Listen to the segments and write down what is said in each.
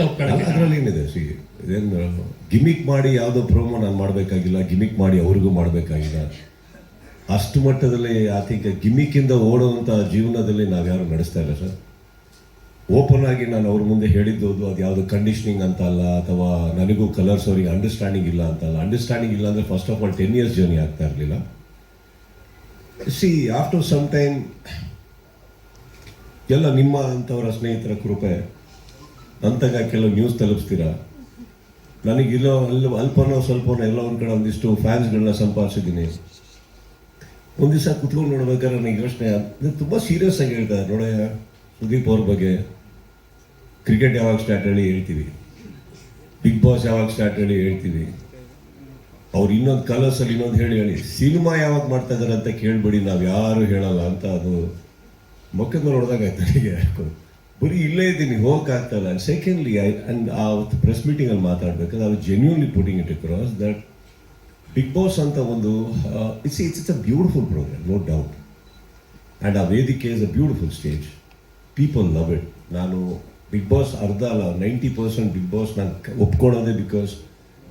ಮತ್ತೆ ಅದರಲ್ಲಿ ಏನಿದೆ ಸಿ ಇದೇನು ಗಿಮಿಕ್ ಮಾಡಿ ಯಾವುದೋ ಪ್ರೋಮೋ ನಾನು ಮಾಡಬೇಕಾಗಿಲ್ಲ ಗಿಮಿಕ್ ಮಾಡಿ ಅವ್ರಿಗೂ ಮಾಡಬೇಕಾಗಿಲ್ಲ. ಅಷ್ಟು ಮಟ್ಟದಲ್ಲಿ ಐ ಥಿಂಕ್ ಗಿಮಿಕ್ಕಿಂದ ಓಡುವಂಥ ಜೀವನದಲ್ಲಿ ನಾವ್ಯಾರು ನಡೆಸ್ತಾ ಇಲ್ಲ, ಸರ್. ಓಪನ್ ಆಗಿ ನಾನು ಅವ್ರ ಮುಂದೆ ಹೇಳಿದ್ದು ಅದು ಯಾವುದು ಕಂಡೀಷನಿಂಗ್ ಅಂತ ಅಲ್ಲ, ಅಥವಾ ನನಗೂ ಕಲರ್ಸ್ ಅವರಿಗೆ ಅಂಡರ್ಸ್ಟ್ಯಾಂಡಿಂಗ್ ಇಲ್ಲ ಅಂತ ಅಲ್ಲ. ಅಂಡರ್ಸ್ಟ್ಯಾಂಡಿಂಗ್ ಇಲ್ಲ ಅಂದರೆ first of all ten years journey ಆಗ್ತಾ ಇರಲಿಲ್ಲ. ಸಿ ಆಫ್ಟರ್ ಸಮ್ ಟೈಮ್ ಎಲ್ಲ ನಿಮ್ಮ ಅಂಥವರ ಸ್ನೇಹಿತರ ಕೃಪೆ ಅಂತಾಗ ಕೆಲವು ನ್ಯೂಸ್ ತಲುಪಿಸ್ತೀರಾ? ಇಲ್ಲೋ ಅಲ್ಲಿ ಅಲ್ಪನೋ ಸ್ವಲ್ಪನೋ ಎಲ್ಲ ಒಂದು ಕಡೆ ಒಂದಿಷ್ಟು ಫ್ಯಾನ್ಸ್ಗಳನ್ನ ಸಂಪಾದಿಸಿದ್ದೀನಿ. ಒಂದು ದಿವಸ ಕುತ್ಕೊಂಡು ನೋಡ್ಬೇಕಾದ್ರೆ ನನಗೆ ಯೋಚನೆ ಅದು ತುಂಬ ಸೀರಿಯಸ್ ಆಗಿ ಹೇಳ್ತಾರೆ ನೋಡಯ್ಯ, ಸುದೀಪ್ ಅವ್ರ ಬಗ್ಗೆ ಕ್ರಿಕೆಟ್ ಯಾವಾಗ ಸ್ಟಾರ್ಟ್ ಹೇಳಿ ಹೇಳ್ತೀವಿ. ಬಿಗ್ ಬಾಸ್ ಯಾವಾಗ ಸ್ಟಾರ್ಟ್ ಹೇಳಿ ಹೇಳ್ತೀವಿ. ಅವ್ರು ಇನ್ನೊಂದು ಕಲರ್ಸಲ್ಲಿ ಇನ್ನೊಂದು ಹೇಳಿ ಹೇಳಿ. ಸಿನಿಮಾ ಯಾವಾಗ ಮಾಡ್ತಾ ಇದ್ದಾರೆ ಅಂತ ಕೇಳ್ಬೇಡಿ, ನಾವು ಯಾರು ಹೇಳಲ್ಲ ಅಂತ ಅದು ಮುಖದ ನೋಡಿದಾಗ ಆಯ್ತು ನನಗೆ ಬರೀ ಇಲ್ಲೇ ಇದ್ದೀನಿ, ಹೋಗಕ್ಕಾಗ್ತಲ್ಲ. ಸೆಕೆಂಡ್ಲಿ ಐ ಅಂಡ್ ಆ ಪ್ರೆಸ್ ಮೀಟಿಂಗಲ್ಲಿ ಮಾತಾಡಬೇಕಾದ್ರೆ ಅವ್ರು genuinely putting it across that Bigg Boss ಅಂತ ಒಂದು it's it's it's a beautiful program no doubt and ಆ ವೇದಿಕೆ is a beautiful stage people love it ನಾನು ಬಿಗ್ ಬಾಸ್ ಅರ್ಧ ಅಲ್ಲ ನೈಂಟಿ ಪರ್ಸೆಂಟ್ ಬಿಗ್ ಬಾಸ್ ನಾನು ಒಪ್ಕೊಳ್ಳೋದೇ ಬಿಕಾಸ್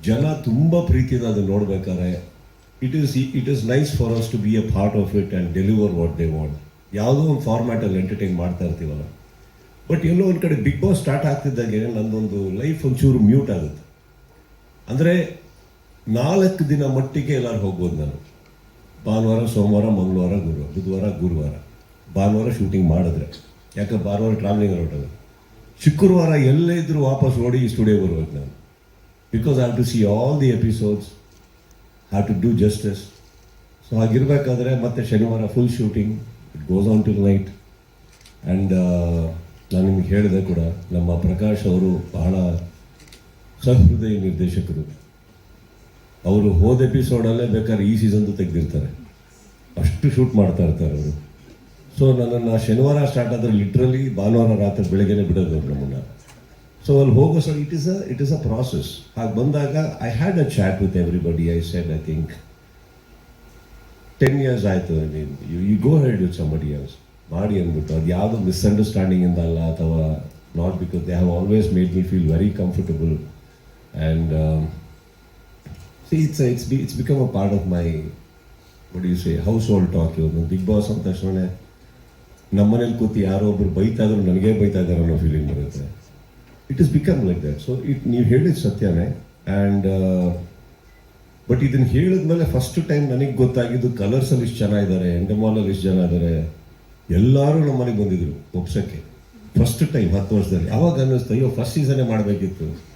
ಜನ ತುಂಬ ಪ್ರೀತಿಯಿಂದ ಅದನ್ನು ನೋಡ್ಬೇಕಾದ್ರೆ it is it is nice for us to be a part of it and deliver what they want ಯಾವುದೋ ಒಂದು ಫಾರ್ಮ್ಯಾಟಲ್ಲಿ ಎಂಟರ್ಟೈನ್ ಮಾಡ್ತಾ ಇರ್ತೀವಲ್ಲ. ಬಟ್ ಎಲ್ಲೋ ಒಂದು ಕಡೆ ಬಿಗ್ ಬಾಸ್ ಸ್ಟಾರ್ಟ್ ಆಗ್ತಿದ್ದಾಗೆ ನಂದೊಂದು ಲೈಫ್ ಒಂಚೂರು ಮ್ಯೂಟ್ ಆಗುತ್ತೆ. ಅಂದರೆ ನಾಲ್ಕು ದಿನ ಮಟ್ಟಿಗೆ ಎಲ್ಲರೂ ಹೋಗ್ಬೋದು ನಾನು. ಭಾನುವಾರ, ಸೋಮವಾರ, ಮಂಗಳವಾರ, ಗುರುವಾರ, ಬುಧವಾರ, ಗುರುವಾರ. ಭಾನುವಾರ ಶೂಟಿಂಗ್ ಮಾಡಿದ್ರೆ. ಯಾಕೆ ಭಾನುವಾರ ಟ್ರಾವೆಲಿಂಗ್ ಹೊರಟೋದು ಶುಕ್ರವಾರ ಎಲ್ಲೇ ಇದ್ದರೂ ವಾಪಸ್ ಓಡಿ ಸ್ಟುಡಿಯೋ ಬರ್ಬೇಕು ನಾನು. Because have to see all the episodes have to do justice so ಹಾಗಿರ್ಬೇಕಾದ್ರೆ ಮತ್ತೆ ಶನಿವಾರ full shooting it goes on to night and ನಾನು ನಿಮ್ಗೆ ಹೇಳಿದೆ ಕೂಡ, ನಮ್ಮ ಪ್ರಕಾಶ್ ಅವರು ಬಹಳ ಸಹೃದಯ ನಿರ್ದೇಶಕರು. ಅವರು ಹೋದ ಎಪಿಸೋಡಲ್ಲೇ ಬೇಕಾದ್ರೆ ಈ ಸೀಸನ್ದು ತೆಗೆದಿರ್ತಾರೆ. ಅಷ್ಟು ಶೂಟ್ ಮಾಡ್ತಾ ಇರ್ತಾರೆ ಅವರು. ಸೊ ನನ್ನನ್ನು ಶನಿವಾರ ಸ್ಟಾರ್ಟ್ ಆದರೆ ಲಿಟ್ರಲಿ ಭಾನುವಾರ ರಾತ್ರಿ ಬೆಳಗ್ಗೆನೆ ಬಿಡೋದು ಅವ್ರು ನಮ್ಮನ್ನು. ಸೊ ಅಲ್ಲಿ ಹೋಗೋ sir it is a it is a process ಹಾಗೆ ಬಂದಾಗ I had a chat with everybody I said I think ten years ಆಯಿತು ನೀನು you you go head with somebody else ಮಾಡಿ ಅಂದ್ಬಿಟ್ಟು, ಅದು ಯಾವುದು ಮಿಸ್ಅಂಡರ್ಸ್ಟ್ಯಾಂಡಿಂಗ್ ಅಲ್ಲ ಅಥವಾ not because they have always made me feel very comfortable and it's it's be it's become a part of my say household talk ಇವ್ರು Bigg Boss ಅಂದ ತಕ್ಷಣ ನಮ್ಮನೇಲಿ ಕೂತು ಯಾರೋ ಒಬ್ರು ಬೈತಾದರೂ ನನಗೆ ನನಗೇ ಬೈತಾ ಇದ್ದಾರೆ ಅನ್ನೋ ಫೀಲಿಂಗ್ ಬರುತ್ತೆ. It is become like that so it ನೀವು ಹೇಳಿದ ಸತ್ಯನೇ ಆ್ಯಂಡ್ ಬಟ್ ಇದನ್ನು ಹೇಳಿದ್ಮೇಲೆ ಫಸ್ಟ್ ಟೈಮ್ ನನಗೆ ಗೊತ್ತಾಗಿದ್ದು ಕಲರ್ಸಲ್ಲಿ ಇಷ್ಟು ಜನ ಇದ್ದಾರೆ ಎಂಡಮಾಲಲ್ಲಿ ಇಷ್ಟು ಜನ ಇದ್ದಾರೆ. ಎಲ್ಲರೂ ನಮ್ಮ ಮನೆಗೆ ಬಂದಿದ್ರು ಒಪ್ಸಕ್ಕೆ ಫಸ್ಟ್ ಟೈಮ್ ಹತ್ತು ವರ್ಷದಲ್ಲಿ. ಅವಾಗ ಅನ್ನಿಸ್ತು, ಅಯ್ಯೋ ಫಸ್ಟ್ ಸೀಸನ್ನೇ ಮಾಡಬೇಕಿತ್ತು.